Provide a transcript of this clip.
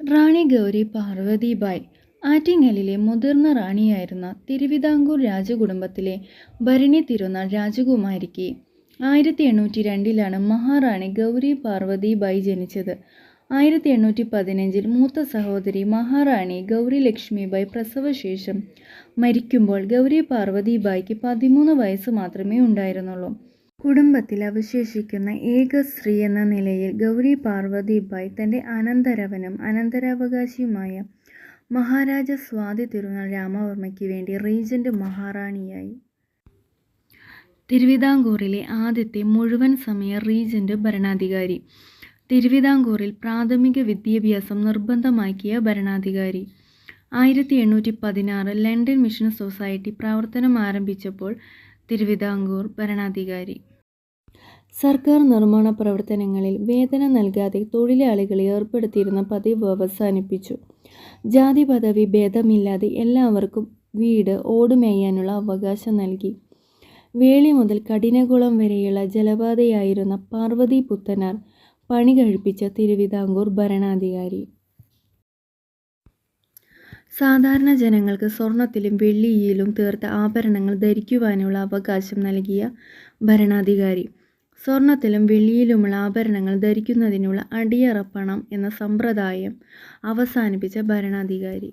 റാണി ഗൗരി പാർവതിബായ് ആറ്റിങ്ങലിലെ മുതിർന്ന റാണിയായിരുന്ന തിരുവിതാംകൂർ രാജകുടുംബത്തിലെ ഭരണി തിരുനാൾ രാജകുമാരിക്ക് ആയിരത്തി എണ്ണൂറ്റി രണ്ടിലാണ് മഹാറാണി ഗൗരി പാർവതിബായി ജനിച്ചത്. ആയിരത്തി എണ്ണൂറ്റി പതിനഞ്ചിൽ മൂത്ത സഹോദരി മഹാറാണി ഗൗരി ലക്ഷ്മിബായി പ്രസവശേഷം മരിക്കുമ്പോൾ ഗൗരി പാർവതിബായിക്ക് പതിമൂന്ന് വയസ്സ് മാത്രമേ ഉണ്ടായിരുന്നുള്ളൂ. കുടുംബത്തിൽ അവശേഷിക്കുന്ന ഏക സ്ത്രീ എന്ന നിലയിൽ ഗൗരി പാർവതിബായ് തന്റെ അനന്തരവനും അനന്തരാവകാശിയുമായ മഹാരാജ സ്വാതി തിരുനാൾ രാമവർമ്മയ്ക്ക് വേണ്ടി റീജന്റ് മഹാറാണിയായി. തിരുവിതാംകൂറിലെ ആദ്യത്തെ മുഴുവൻ സമയ റീജന്റ് ഭരണാധികാരി. തിരുവിതാംകൂറിൽ പ്രാഥമിക വിദ്യാഭ്യാസം നിർബന്ധമാക്കിയ ഭരണാധികാരി. ആയിരത്തി എണ്ണൂറ്റി പതിനാറ് ലണ്ടൻ മിഷൻ സൊസൈറ്റി പ്രവർത്തനം ആരംഭിച്ചപ്പോൾ തിരുവിതാംകൂർ ഭരണാധികാരി. സർക്കാർ നിർമ്മാണ പ്രവർത്തനങ്ങളിൽ വേതനം നൽകാതെ തൊഴിലാളികളെ ഏർപ്പെടുത്തിയിരുന്ന പതിവ് അവസാനിപ്പിച്ചു. ജാതി പദവി ഭേദമില്ലാതെ എല്ലാവർക്കും വീട് ഓടുമേയാനുള്ള അവകാശം നൽകി. വേളി മുതൽ കഠിനകുളം വരെയുള്ള ജലപാതയായിരുന്ന പാർവതി പുത്തനാർ പണി കഴിപ്പിച്ച തിരുവിതാംകൂർ ഭരണാധികാരി. സാധാരണ ജനങ്ങൾക്ക് സ്വർണത്തിലും വെള്ളിയിലും തീർത്ത ആഭരണങ്ങൾ ധരിക്കുവാനുള്ള അവകാശം നൽകിയ ഭരണാധികാരി. സ്വർണത്തിലും വെള്ളിയിലുമുള്ള ആഭരണങ്ങൾ ധരിക്കുന്നതിനുള്ള അടിയറപ്പണം എന്ന സമ്പ്രദായം അവസാനിപ്പിച്ച ഭരണാധികാരി.